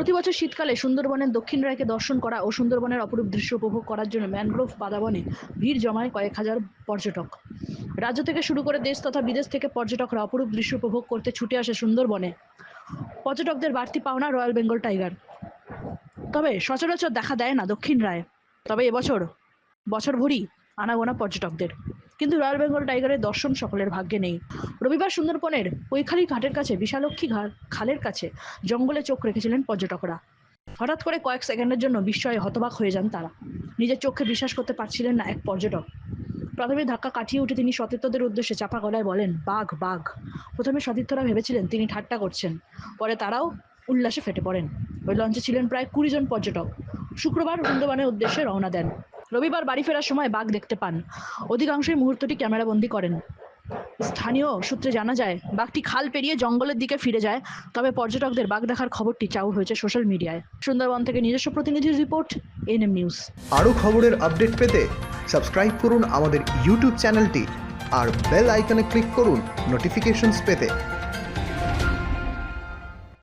প্রতি বছর শীতকালে সুন্দরবনের দক্ষিণ রায়কে দর্শন করা ও সুন্দরবনের অপরূপ দৃশ্য উপভোগ করার জন্য ম্যানগ্রোভ বাদাবনে ভিড় জমায় কয়েক হাজার পর্যটক। রাজ্য থেকে শুরু করে দেশ তথা বিদেশ থেকে পর্যটকরা অপরূপ দৃশ্য উপভোগ করতে ছুটে আসে সুন্দরবনে। পর্যটকদের বাড়তি পাওনা রয়্যাল বেঙ্গল টাইগার। তবে সচরাচর দেখা দেয় না দক্ষিণ রায়। তবে এবছর বছর ভরি আনাগোনা পর্যটকদের। কিন্তু রয়্যাল বেঙ্গল টাইগারের দর্শন সকলের ভাগ্যে নেই। রবিবার সুন্দরবনের কৈখালী ঘাটের কাছে, বিশালক্ষী খালের কাছে জঙ্গলে চোখ রেখেছিলেন পর্যটকরা। হঠাৎ করে কয়েক সেকেন্ডের জন্য বিস্ময়ে হতবাক হয়ে যান তারা। নিজের চোখে বিশ্বাস করতে পারছিলেন না এক পর্যটক। প্রথমে ধাক্কা কাটিয়ে উঠে তিনি সতীর্থদের উদ্দেশ্যে চাপা গলায় বলেন, বাঘ বাঘ। প্রথমে সতীর্থরা ভেবেছিলেন তিনি ঠাট্টা করছেন। পরে তারাও উল্লাসে ফেটে পড়েন। ওই লঞ্চে ছিলেন প্রায় কুড়ি জন পর্যটক। শুক্রবার সুন্দরবনের উদ্দেশ্যে রওনা দেন। রবিবার বাড়ি ফেরার সময় বাঘ দেখতে পান। অধিকাংশই মুহূর্তটি ক্যামেরাবন্দি করেন। স্থানীয় সূত্রে জানা যায়, বাঘটি খাল পেরিয়ে জঙ্গলের দিকে ফিরে যায়, তবে পর্যটকদের বাঘ দেখার খবরটি চাউর হয়েছে সোশ্যাল মিডিয়ায়। সুন্দরবন থেকে নিজস্ব প্রতিনিধির রিপোর্ট, এনএম নিউজ। আরও খবরের আপডেট পেতে সাবস্ক্রাইব করুন আমাদের ইউটিউব চ্যানেলটি আর বেল আইকনে ক্লিক করুন নোটিফিকেশনস পেতে।